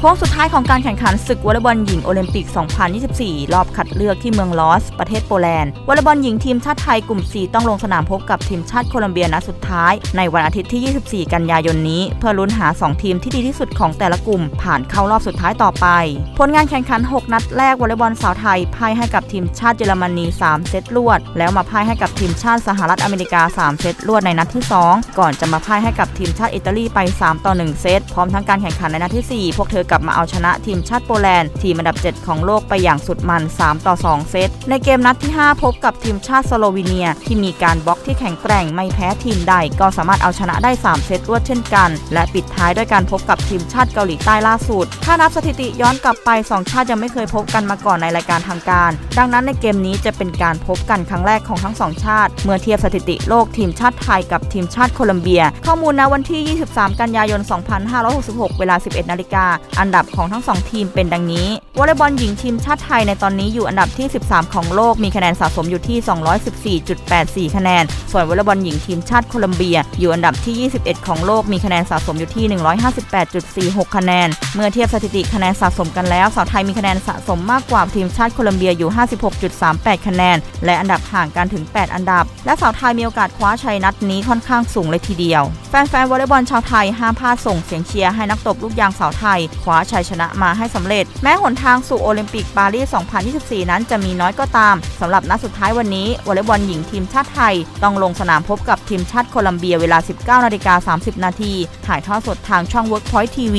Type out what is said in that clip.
โค้งสุดท้ายของการแข่งขันศึกวอลเลย์บอลหญิงโอลิมปิก 2024 รอบคัดเลือกที่เมืองลอส ประเทศโปแลนด์ วอลเลย์บอลหญิงทีมชาติไทยกลุ่ม 4 ต้องลงสนามพบกับทีมชาติโคลอมเบียนัดสุดท้าย ในวันอาทิตย์ที่ 24 กันยายนนี้ เพื่อลุ้นหา 2 ทีมที่ดีที่สุดของแต่ละกลุ่ม ผ่านเข้ารอบสุดท้ายต่อไป ผลงานแข่งขัน 6 นัดแรกวอลเลย์บอลสาวไทยพ่ายให้กับทีมชาติเยอรมนี 3 เซตรวด แล้วมาพ่ายให้กับทีมชาติสหรัฐอเมริกา 3 เซตรวดในนัดที่ 2 ก่อนจะมาพ่ายให้กับทีมชาติอิตาลีไป 3 ต่อ 1 เซตพร้อมทั้งการแข่งขันในนัดที่ 4 พวกเธอกลับมาเอาชนะทีมชาติโปแลนด์ ทีมอันดับ 7 ของโลกไปอย่างสุดมัน 3 ต่อ 2 เซต ในเกมนัดที่ 5 พบกับทีมชาติสโลวีเนีย ที่มีการบล็อกที่แข็งแกร่งไม่แพ้ทีมใด ก็สามารถเอาชนะได้ 3 เซตรวดเช่นกัน และปิดท้ายด้วยการพบกับทีมชาติเกาหลีใต้ล่าสุด ถ้านับสถิติย้อนกลับไป 2 ชาติยังไม่เคยพบกันมาก่อนในรายการทางการ ดังนั้นในเกมนี้จะเป็นการพบกันครั้งแรกของทั้งสองชาติ เมื่อเทียบสถิติโลกทีมชาติไทยกับทีมชาติโคลอมเบีย ข้อมูลณวันที่ 23 กันยายน 2566 เวลา 11 นาฬิกาอันดับของทั้งสองทีมเป็นดังนี้ วอลเลย์บอลหญิงทีมชาติไทยในตอนนี้อยู่อันดับที่ 13 ของโลกมีคะแนนสะสมอยู่ที่ 214.84 คะแนน ส่วนวอลเลย์บอลหญิงทีมชาติโคลอมเบีย อยู่อันดับที่ 21 ของโลกมีคะแนนสะสมอยู่ที่ 158.46 คะแนน เมื่อเทียบสถิติคะแนนสะสมกันแล้วสาวไทยมีคะแนนสะสมมากกว่าทีมชาติโคลอมเบียอยู่ 56.38 คะแนน และอันดับห่างกันถึง 8 อันดับ และสาวไทยมีโอกาสคว้าชัยนัดนี้ค่อนข้างสูงเลยทีเดียว แฟนๆวอลเลย์บอลชาวไทยห้ามพลาดส่งเสียงเชียร์ให้นักตบลูกยางสาวไทยว้าชัยชนะมาให้สำเร็จ แม้หนทางสู่โอลิมปิกปารีส 2024 นั้นจะมีน้อยก็ตามสำหรับนัดสุดท้ายวันนี้วอลเลย์บอลหญิงทีมชาติไทย ต้องลงสนามพบกับทีมชาติโคลัมเบียเวลา 19นาฬิกา30 นาทีถ่ายทอดสดทางช่อง Workpoint TV